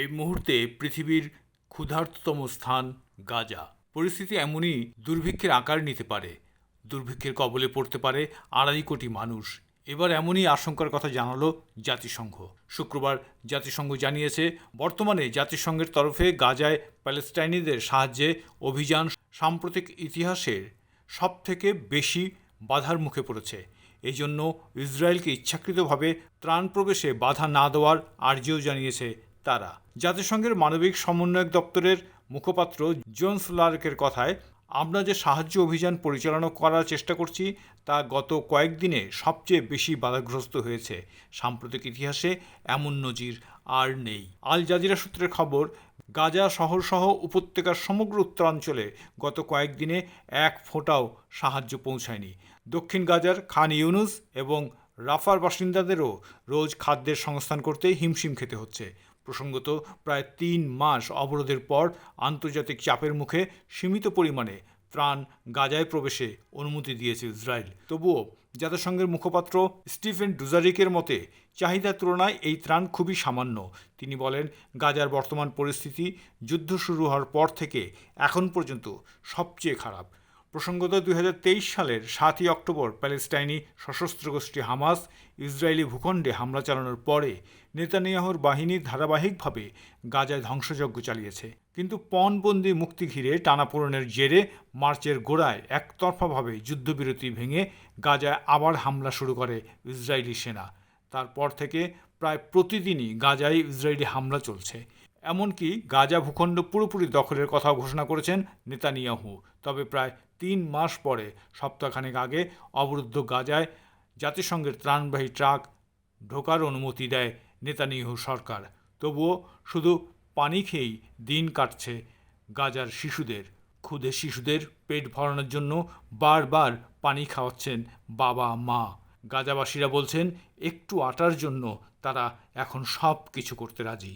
এই মুহূর্তে পৃথিবীর ক্ষুধার্ততম স্থান গাজা। পরিস্থিতি এমনই দুর্ভিক্ষের আকার নিতে পারে। দুর্ভিক্ষের কবলে পড়তে পারে আড়াই কোটি মানুষ। এবার এমনই আশঙ্কার কথা জানালো জাতিসংঘ। শুক্রবার জাতিসংঘ জানিয়েছে, বর্তমানে জাতিসংঘের তরফে গাজায় প্যালেস্টাইনিদের সাহায্যে অভিযান সাম্প্রতিক ইতিহাসের সবথেকে বেশি বাধার মুখে পড়েছে। এই জন্য ইসরায়েলকে ইচ্ছাকৃতভাবে ত্রাণ প্রবেশে বাধা না দেওয়ার আর্জিও জানিয়েছে তারা। জাতিসংঘের মানবিক সমন্বয়ক দপ্তরের মুখপাত্র জোন্স লার্কের কথায়, আমরা যে সাহায্য অভিযান পরিচালনা করার চেষ্টা করছি, তা গত কয়েকদিনে সবচেয়ে বেশি বাধাগ্রস্ত হয়েছে। সাম্প্রতিক ইতিহাসে এমন নজির আর নেই। আল জাজিরা সূত্রের খবর, গাজা শহরসহ উপত্যকার সমগ্র উত্তরাঞ্চলে গত কয়েকদিনে এক ফোঁটাও সাহায্য পৌঁছায়নি। দক্ষিণ গাজার খান ইউনুস এবং রাফার বাসিন্দাদেরও রোজ খাদ্যের সংস্থান করতে হিমশিম খেতে হচ্ছে। প্রসঙ্গত প্রায় তিন মাস অবরোধের পর আন্তর্জাতিক চাপের মুখে সীমিত পরিমাণে ত্রাণ গাজায় প্রবেশে অনুমতি দিয়েছে ইসরায়েল। তবুও জাতিসংঘের মুখপাত্র স্টিফেন ডুজারিকের মতে, চাহিদার তুলনায় এই ত্রাণ খুবই সামান্য। তিনি বলেন, গাজার বর্তমান পরিস্থিতি যুদ্ধ শুরু হওয়ার পর থেকে এখন পর্যন্ত সবচেয়ে খারাপ। প্রসঙ্গত দুই হাজার তেইশ সালের সাতই অক্টোবর প্যালেস্টাইনি সশস্ত্র গোষ্ঠী হামাস ইসরায়েলি ভূখণ্ডে হামলা চালানোর পরে নেতানিয়াহুর বাহিনী ধারাবাহিকভাবে গাজায় ধ্বংসযজ্ঞ চালিয়েছে। কিন্তু পণবন্দি মুক্তি ঘিরে টানাপোড়েনের জেরে মার্চের গোড়ায় একতরফাভাবে যুদ্ধবিরতি ভেঙে গাজায় আবার হামলা শুরু করে ইসরায়েলি সেনা। তারপর থেকে প্রায় প্রতিদিনই গাজায় ইসরায়েলি হামলা চলছে। এমনকি গাজা ভূখণ্ড পুরোপুরি দখলের কথা ঘোষণা করেছেন নেতানিয়াহু। তবে প্রায় তিন মাস পরে, সপ্তাহখানেক আগে, অবরুদ্ধ গাজায় জাতিসংঘের ত্রাণবাহী ট্রাক ঢোকার অনুমতি দেয় নেতানিয়াহু সরকার। তবুও শুধু পানি খেয়েই দিন কাটছে গাজার শিশুদের। ক্ষুদে শিশুদের পেট ভরানোর জন্য বারবার পানি খাওয়াচ্ছেন বাবা, মা। গাজাবাসীরা বলছেন, একটু আটার জন্য তারা এখন সব কিছু করতে রাজি।